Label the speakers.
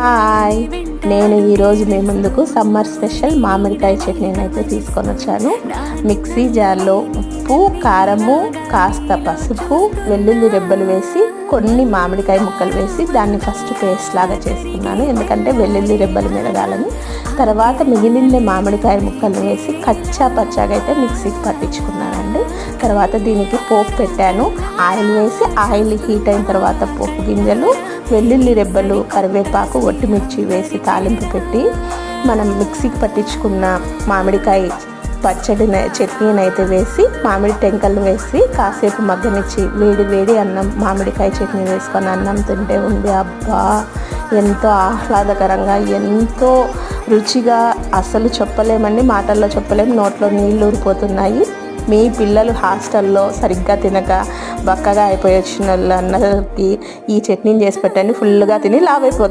Speaker 1: Hi. నేను ఈరోజు మీ ముందుకు సమ్మర్ స్పెషల్ మామిడికాయ చట్నీని అయితే తీసుకొని వచ్చాను. మిక్సీ జార్లో ఉప్పు కారము కాస్త పసుపు వెల్లుల్లి రెబ్బలు వేసి కొన్ని మామిడికాయ ముక్కలు వేసి దాన్ని ఫస్ట్ పేస్ట్ లాగా చేసుకున్నాను. ఎందుకంటే వెల్లుల్లి రెబ్బలు మెరగాలని. తర్వాత మిగిలిన మామిడికాయ ముక్కలు వేసి కచ్చా పచ్చాగా అయితే మిక్సీకి పట్టించుకున్నానండి. తర్వాత దీనికి పోపు పెట్టాను. ఆయిల్ వేసి ఆయిల్ హీట్ అయిన తర్వాత పోపు గింజలు వెల్లుల్లి రెబ్బలు కరివేపాకు ఒట్టిమిర్చి వేసి తాలింపు పెట్టి మనం మిక్సీకి పట్టించుకున్న మామిడికాయ పచ్చడి చట్నీని అయితే వేసి మామిడి టెంకలు వేసి కాసేపు మగ్గనిచ్చి వేడి వేడి అన్నం మామిడికాయ చట్నీ వేసుకొని అన్నం తింటే ఉంది అబ్బా! ఎంతో ఆహ్లాదకరంగా ఎంతో రుచిగా అసలు చెప్పలేమండి మాటల్లో చెప్పలేము నోట్లో నీళ్ళు ఊరిపోతున్నాయి. మీ పిల్లలు హాస్టల్లో సరిగ్గా తినక బక్కగా అయిపోయి వచ్చిన వాళ్ళందరికీ ఈ చట్నీని చేసి పెట్టండి. ఫుల్గా తిని లావ్